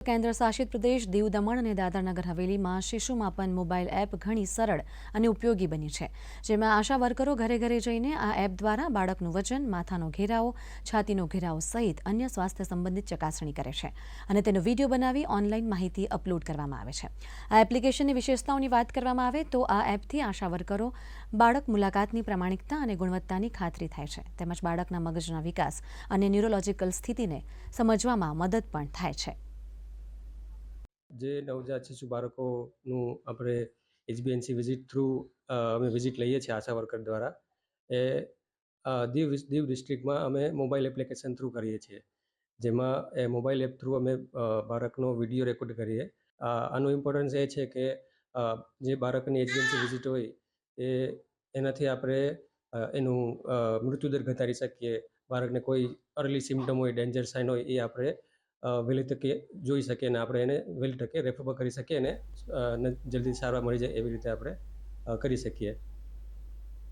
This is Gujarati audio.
કેન્દ્ર શાસિત પ્રદેશ દીવ દમણ અને દાદરાનગર હવેલીમાં શિશુ માપન મોબાઈલ એપ ઘણી સરળ અને ઉપયોગી બની છે, જેમાં આશા વર્કરો ઘરે ઘરે જઈને આ એપ દ્વારા બાળકનું વજન, માથાનો ઘેરાવો, છાતીનો ઘેરાવો સહિત અન્ય સ્વાસ્થ્ય સંબંધિત ચકાસણી કરે છે અને તેનો વીડિયો બનાવી ઓનલાઈન માહિતી અપલોડ કરવામાં આવે છે. આ એપ્લિકેશનની વિશેષતાઓની વાત કરવામાં આવે તો આ એપથી આશા વર્કરો બાળક મુલાકાતની પ્રામાણિકતા અને ગુણવત્તાની ખાતરી થાય છે, તેમજ બાળકના મગજના વિકાસ અને ન્યુરોલોજીકલ સ્થિતિને સમજવામાં મદદ પણ થાય છે. જે નવજાત શિશુ બાળકોનું આપણે એચબીએનસી વિઝિટ થ્રુ અમે વિઝિટ લઈએ છીએ આશા વર્કર દ્વારા. એ દીવ દીવ ડિસ્ટ્રિક્ટમાં અમે મોબાઈલ એપ્લિકેશન થ્રુ કરીએ છીએ. જેમાં એ મોબાઈલ એપ થ્રુ અમે બાળકનો વીડિયો રેકોર્ડ કરીએ. આનું ઇમ્પોર્ટન્સ એ છે કે જે બાળકની એચબીએનસી વિઝિટ હોય, એ, એનાથી આપણે એનું મૃત્યુદર ઘટાડી શકીએ. બાળકને કોઈ અર્લી સિમ્ટમ હોય ડેન્જર સાઇન હોય, એ આપણે વહેલી તકે જોઈ શકીએ અને આપણે એને વહેલી તકે રેફર કરી શકીએ અને જલ્દી સારવાર મળી જાય એવી રીતે આપણે કરી શકીએ.